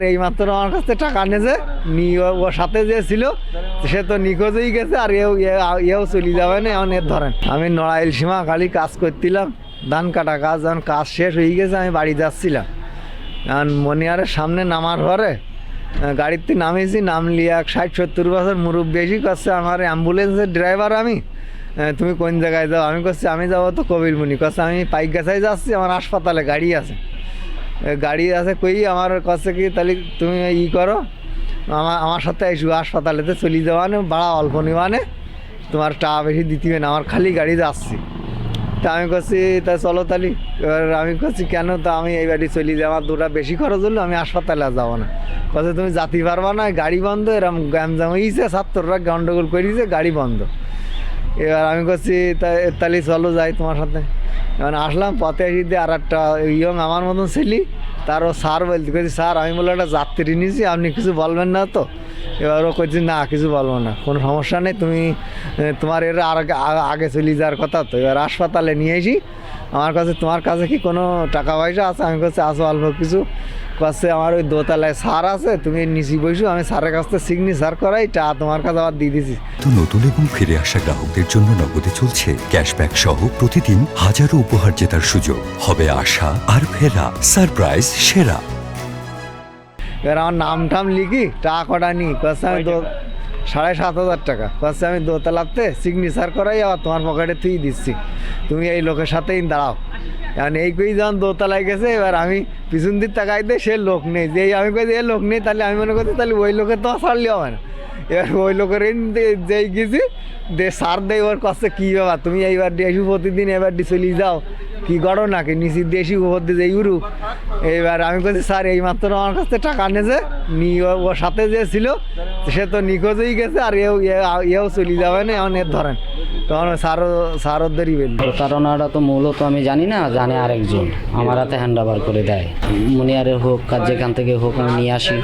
এই মাত্র আমার কাছে টাকা নিয়ে ও- সাথে যে ছিল সে তো নিখোঁজই গেছে আর এও এও চলে যাবে না এখন এর ধরেন। আমি নড়াইল সীমা খালি কাজ করছিলাম ধান কাটা কাজ যখন কাজ শেষ হয়ে গেছে আমি বাড়ি যাচ্ছিলাম। এখন মনিয়ারের সামনে নামার আহ, গাড়িতে নামিয়েছি নামলি এক ষাট সত্তর বছর মুরুব বেশি করছে আমার অ্যাম্বুলেন্সের ড্রাইভার আমি তুমি কোন জায়গায় যাও? আমি করছি আমি যাব তো কবিরমুনি করছে আমি পাইক গাছায় যাচ্ছি আমার হাসপাতালে গাড়ি আছে। গাড়ি আছে কই? আমার কাছে কি তাহলে তুমি ই করো। আমার আমার সাথে এসু, হাসপাতালেতে চলে যাওয়ানে, ভাড়া অল্প নেওয়ানে। তোমার টাকা বেশি দিতে না, আমার খালি গাড়ি যাচ্ছি। তা আমি করছি তা চলো তালি এবার আমি করছি কেন তা আমি এই বাড়ি চলে যাই আমার দুটা বেশি খরচ হলো, আমি হাসপাতালে যাব না। কথা তুমি যাতে পারবা না, গাড়ি বন্ধ, এরম গ্যামজাম হয়েছে ছাত্ররা গন্ডগোল করেছে, গাড়ি বন্ধ। এবার আমি করছি তাহলে চলো যাই তোমার সাথে। এবার আসলাম, পথে আসিতে আর একটা ইয়ং আমার মতন ছেলি, তারও স্যার বলতে কইছি, স্যার, আমি বলে একটা যাত্রী নিয়েছি, আপনি কিছু বলবেন না তো? এবার ও কইছি, না, কিছু বলব না, কোনো সমস্যা নেই, তুমি তোমার এর আর আগে- চলি যাওয়ার কথা তো। এবার হাসপাতালে নিয়ে এসি আমার কাছে তোমার কাছে কি কোনো টাকা পয়সা আছে? আমি কাছে আসো অল্প কিছু। কাছে আমার ওই দোতলায় সার আছে তুমি নিচি বসো আমি স্যারের কাছ থেকে সিগনেচার করাই টা তোমার কাছে আবার দিয়ে দিছি। তো নতুন এবং ফিরে আসা গ্রাহকদের জন্য নগদে চলছে ক্যাশব্যাক সহ প্রতিদিন হাজারো উপহার জেতার সুযোগ। হবে আশা আর ফেরা সারপ্রাইজ সেরা। এবার আমার নাম টাম লিখি টাকা কটা নিই। কাছে আমি দো সাড়ে সাত হাজার টাকা। কাছে আমি দোতলাতে সিগনেচার করাই আবার তোমার পকেটে তুই দিচ্ছি। তুমি এই লোকের সাথেই দাঁড়াও। এখন এই কই যখন দোতলায় গেছে, এবার আমি পিছন দিক তাকাই দিয়ে সে লোক নেই। যে আমি কই এ লোক নেই, তাহলে আমি মনে করছি তাহলে ওই লোকে তো ছাড়লে হবে না। এবার ওই লোকের যেই গেছি, দে সার দেয় ওর কাছে কী ব্যাপার? তুমি এইবার দিয়ে প্রতিদিন এবার দিয়ে চলে যাও। কী করো নাকি নিচি দেশি উপর দিয়ে যে ইউরোপ? এইবার আমি বলছি, স্যার এই মাত্র আমার কাছে টাকা নিয়েছে নিয়ে ওর সাথে যে ছিল, সে তো নিখোঁজই গেছে আর এও এও চলে যাবে না, এখন এর ধরেন। তখন স্যারও স্যার ওদেরই বলল প্রতারণাটা তো মূলত আমি জানি না, জানে আরেকজন। আমার হাতে হ্যান্ড ওভার করে দেয়। মুনিয়ারের হোক কাজ যেখান থেকে হোক, আমি নিয়ে আসি।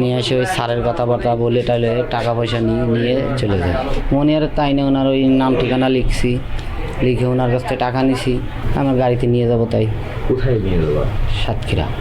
নিয়ে এসে ওই সারের কথাবার্তা বলে টাইলে টাকা পয়সা নিয়ে নিয়ে চলে যায়। মনিয়ারের তাই না, ওনার ওই নাম ঠিকানা লিখছি। লিখে ওনার কাছ থেকে টাকা নিছি আমার গাড়িতে নিয়ে যাব তাই। কোথায় নিয়ে যাব? সাতক্ষীরা।